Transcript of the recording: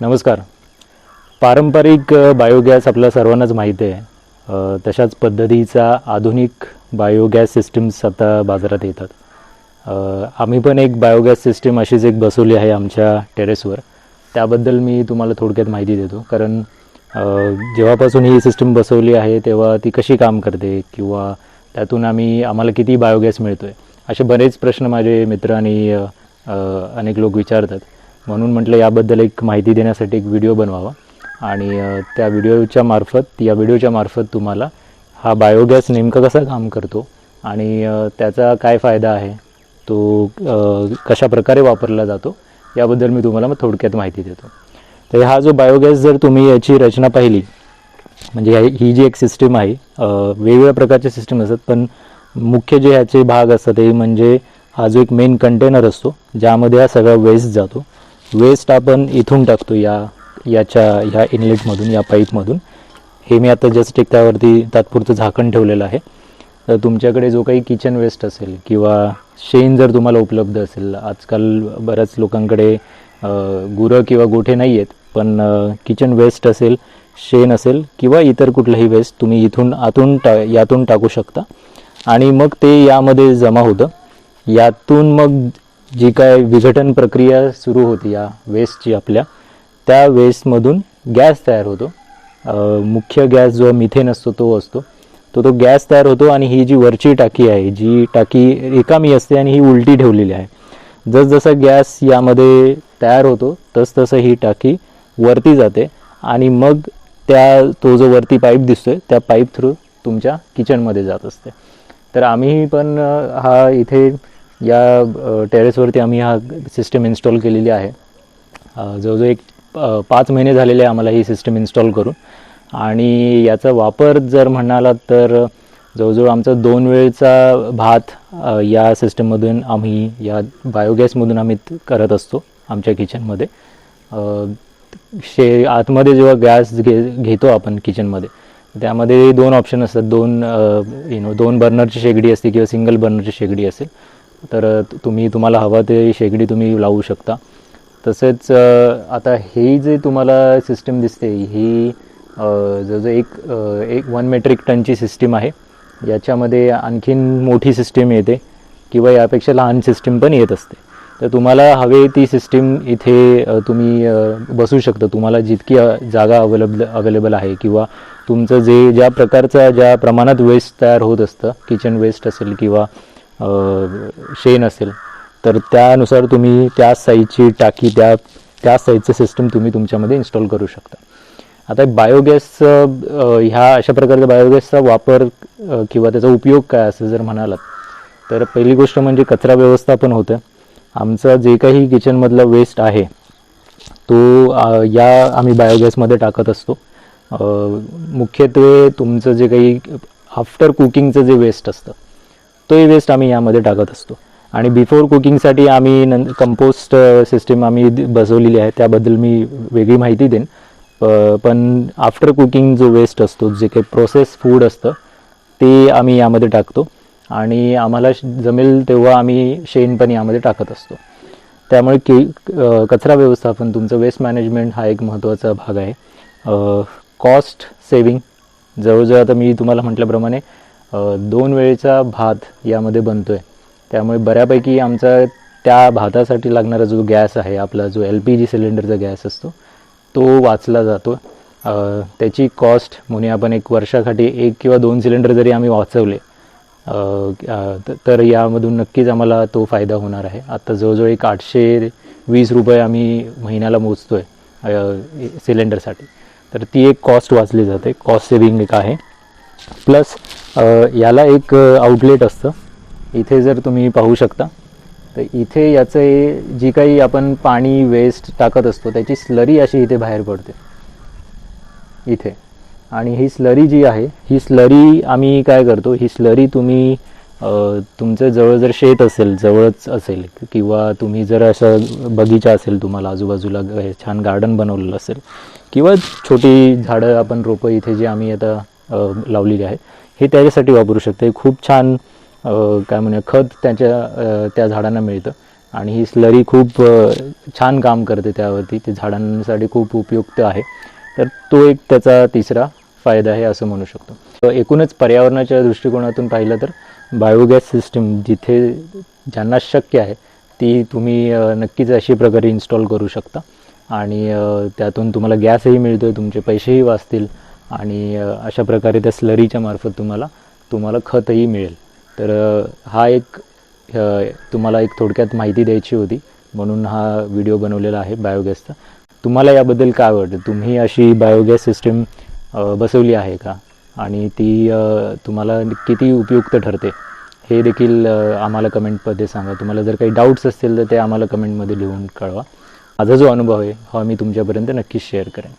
नमस्कार. पारंपरिक बायोगॅस आपल्या सर्वांनाच माहिती आहे. तशाच पद्धतीचा आधुनिक बायोगॅस सिस्टीम्स आता बाजारात येतात. आम्ही पण एक बायोगॅस सिस्टीम अशीच एक बसवली आहे आमच्या टेरेसवर. त्याबद्दल मी तुम्हाला थोडक्यात माहिती देतो. कारण जेव्हापासून ही सिस्टीम बसवली आहे तेव्हा ती कशी काम करते किंवा त्यातून आम्ही आम्हाला किती बायोगॅस मिळतो आहे असे बरेच प्रश्न माझे मित्र आणि अनेक लोक विचारतात. म्हणून म्हटलं याबद्दल एक माहिती देण्यासाठी एक व्हिडिओ बनवावा. आणि त्या व्हिडिओच्या मार्फत या व्हिडिओच्या मार्फत तुम्हाला हा बायोगॅस नेमका कसा काम करतो आणि त्याचा काय फायदा आहे तो कशा प्रकारे वापरला जातो याबद्दल मी तुम्हाला मग थोडक्यात माहिती देतो. तर हा जो बायोगॅस जर तुम्ही याची रचना पाहिली म्हणजे ही- ही जी एक सिस्टीम आहे वेगवेगळ्या प्रकारचे सिस्टीम असतात पण मुख्य जे ह्याचे भाग असतात ते म्हणजे हा जो एक मेन कंटेनर असतो ज्यामध्ये हा सगळा वेस्ट जातो. वेस्ट आपण इथून टाकतो या याच्या ह्या इनलेटमधून या पाईपमधून हे मी आता जस्ट एक त्यावरती तात्पुरतं झाकण ठेवलेलं आहे. तर तुमच्याकडे जो काही किचन वेस्ट असेल किंवा शेण जर तुम्हाला उपलब्ध असेल आजकाल बऱ्याच लोकांकडे गुरं किंवा गोठे नाही आहेत पण किचन वेस्ट असेल शेण असेल किंवा इतर कुठलंही वेस्ट तुम्ही इथून आतून टा यातून टाकू शकता. आणि मग ते यामध्ये जमा होतं. यातून मग जी काय विघटन प्रक्रिया सुरू होती या वेस्टची आपल्या त्या वेस्टमधून गॅस तयार होतो. मुख्य गॅस जो मिथेन असतो तो असतो. तो तो गॅस तयार होतो आणि ही जी वरची टाकी आहे जी टाकी रिकामी असते आणि ही उलटी ठेवलेली आहे. जसजसा गॅस यामध्ये तयार होतो तसतसं ही टाकी वरती जाते आणि मग त्या तो जो वरती पाईप दिसतोय त्या पाईप थ्रू तुमच्या किचनमध्ये जात असते. तर आम्ही पण हा इथे या टेरेसवरती आम्ही हा सिस्टम इन्स्टॉल केलेली आहे. जवळजवळ एक पाच महिने झालेले आहे आम्हाला ही सिस्टम इन्स्टॉल करून. आणि याचा वापर जर म्हणालात तर जवळजवळ आमचा दोन वेळचा भात या सिस्टममधून आम्ही या बायोगॅसमधून आम्ही करत असतो आमच्या किचनमध्ये शे आतमध्ये जेव्हा गॅस घे घेतो आपण किचनमध्ये त्यामध्ये दोन ऑप्शन असतात. दोन यु नो दोन बर्नरची शेगडी असते किंवा सिंगल बर्नरची शेगडी असेल. तर तुम्ही तुम्हाला हवा ते शेगडी तुम्ही लावू शकता. तसेच आता हे जे तुम्हाला सिस्टीम दिसते ही जवळजवळ एक एक वन मेट्रिक टनची सिस्टीम आहे. याच्यामध्ये आणखीन मोठी सिस्टीम येते किंवा यापेक्षा लहान सिस्टीम पण येत असते. तर तुम्हाला हवे ती सिस्टीम इथे तुम्ही बसू शकता. तुम्हाला जितकी जागा अवेलेबल अवेलेबल आहे किंवा तुमचं जे ज्या प्रकारचा ज्या प्रमाणात वेस्ट तयार होत असतं किचन वेस्ट असेल किंवा शेण असेल तर त्यानुसार तुम्ही त्या साईजची टाकी त्या त्या साईजचं सिस्टम तुम्ही तुमच्यामध्ये इन्स्टॉल करू शकता. आता बायोगॅस ह्या अशा प्रकारच्या बायोगॅसचा वापर किंवा त्याचा उपयोग काय असं जर म्हणालात तर पहिली गोष्ट म्हणजे कचरा व्यवस्थापन होतं. आमचं जे काही किचनमधला वेस्ट आहे तो या आम्ही बायोगॅसमध्ये टाकत असतो. मुख्यत्वे तुमचं जे काही आफ्टर कुकिंगचं जे वेस्ट असतं तोही वेस्ट आम्ही यामध्ये टाकत असतो. आणि बिफोर कुकिंगसाठी आम्ही नं कंपोस्ट सिस्टीम आम्ही बसवलेली आहे. त्याबद्दल मी वेगळी माहिती देईन. पण आफ्टर कुकिंग जो वेस्ट असतो जे काही प्रोसेस फूड असतं ते आम्ही यामध्ये टाकतो. आणि आम्हाला जमेल तेव्हा आम्ही शेण पण यामध्ये टाकत असतो. त्यामुळे की कचरा व्यवस्थापन तुमचं वेस्ट मॅनेजमेंट हा एक महत्त्वाचा भाग आहे. कॉस्ट सेविंग जवळजवळ आता मी तुम्हाला म्हटल्याप्रमाणे दोन वेळेचा भात यामध्ये बनतो आहे त्यामुळे बऱ्यापैकी आमचा त्या भातासाठी लागणारा जो गॅस आहे आपला जो एल पी जी सिलेंडरचा गॅस असतो तो वाचला जातो. त्याची कॉस्ट म्हणून आपण एक वर्षासाठी एक किंवा दोन सिलेंडर जरी आम्ही वाचवले तर यामधून नक्कीच आम्हाला तो फायदा होणार आहे. आत्ता जवळजवळ एक आठशे वीस रुपये आम्ही महिन्याला मोजतो आहे सिलेंडरसाठी. तर ती एक कॉस्ट वाचली जाते. कॉस्ट सेविंग एक आहे. प्लस याला एक आउटलेट असतं. इथे जर तुम्ही पाहू शकता तर इथे याचे जी काही आपण पाणी वेस्ट टाकत असतो त्याची स्लरी अशी इथे बाहेर पडते. इथे. आणि ही स्लरी जी आहे ही स्लरी आम्ही काय करतो ही स्लरी तुम्ही तुमचं जवळ जर शेत असेल जवळच असेल किंवा तुम्ही जर असं बगीचा असेल तुम्हाला आजूबाजूला छान गार्डन बनवलेलं असेल किंवा छोटी झाडं आपण रोपं इथे जे आम्ही आता लावलेली आहे. हे त्याच्यासाठी वापरू शकते. खूप छान काय म्हणूया खत त्याच्या त्या झाडांना मिळतं. आणि ही स्लरी खूप छान काम करते त्यावरती. ते झाडांसाठी खूप उपयुक्त आहे. तर तो एक त्याचा तिसरा फायदा आहे असं म्हणू शकतो. तर एकूणच पर्यावरणाच्या दृष्टिकोनातून पाहिलं तर बायोगॅस सिस्टीम जिथे ज्यांना शक्य आहे ती तुम्ही नक्कीच अशी प्रकारे इन्स्टॉल करू शकता. आणि त्यातून तुम्हाला गॅसही मिळतो आहे तुमचे पैसेही वाचतील. आणि अशा प्रकारे त्या स्लरीच्या मार्फत तुम्हाला तुम्हाला खतही मिळेल. तर हा एक तुम्हाला एक थोडक्यात माहिती द्यायची होती म्हणून हा व्हिडिओ बनवलेला आहे बायोगॅसचा तुम्हाला याबद्दल काय वाटतं? तुम्ही अशी बायोगॅस सिस्टीम बसवली आहे का? आणि ती तुम्हाला किती उपयुक्त ठरते? हे देखील आम्हाला कमेंटमध्ये सांगा. तुम्हाला जर काही डाऊट्स असतील तर ते आम्हाला कमेंटमध्ये लिहून कळवा. माझा जो अनुभव आहे हा मी तुमच्यापर्यंत नक्कीच शेअर करेन.